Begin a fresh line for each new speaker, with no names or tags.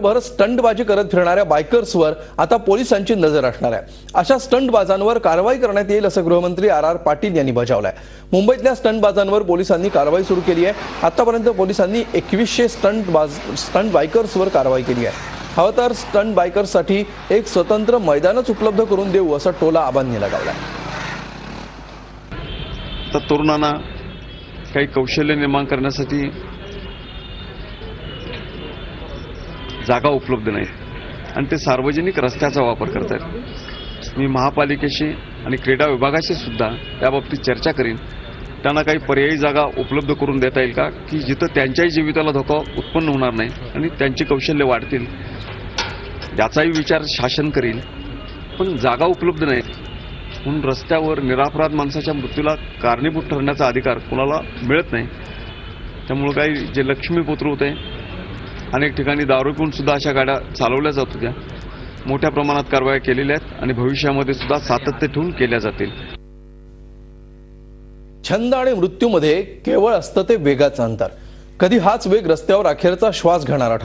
भर स्टंटबाजी करत फिरणाऱ्या बायकर्सवर आता पोलिसांची नजर असणार आहे. अशा स्टंटबाजांवर कारवाई करण्यात येईल असं गृहमंत्री आर आर पाटील यांनी बजावलंय. मुंबईतल्या स्टंटबाजांवर पोलिसांनी कारवाई सुरू केली आहे. आतापर्यंत पोलिसांनी एकवीसशे स्टंटबाज स्टंट बायकर्सवर कारवाई केली आहे. हवं तर स्टंट बायकर्ससाठी एक स्वतंत्र मैदानच उपलब्ध करून देऊ असं टोला आबांनी लगावलाय.
तर तरुणांना काही कौशल्य निर्माण करण्यासाठी जागा उपलब्ध नाहीत आणि ते सार्वजनिक रस्त्याचा वापर करत आहेत मी महापालिकेशी आणि क्रीडा विभागाशी सुद्धा याबाबतीत चर्चा करीन. त्यांना काही पर्यायी जागा उपलब्ध करून देता येईल का? की जिथं त्यांच्याही जीविताला धोका उत्पन्न होणार नाही आणि त्यांची कौशल्य वाढतील? याचाही विचार शासन करील पण जागा उपलब्ध नाहीत म्हणून रस्त्यावर निरापराध माणसाच्या मृत्यूला कारणीभूत ठरण्याचा अधिकार कुणाला मिळत नाही. त्यामुळं काही जे लक्ष्मीपुत्र होते अनेक ठिकाणी दारू पिऊन सुद्धा अशा गाड्या चालवल्या जात होत्या. मोठ्या प्रमाणात कारवाया केलेल्या आहेत आणि भविष्यामध्ये सुद्धा सातत्य ठेवून केल्या जातील.
छंद आणि मृत्यूमध्ये केवळ असतं ते वेगाचं अंतर. कधी हाच वेग रस्त्यावर अखेरचा श्वास घेणारा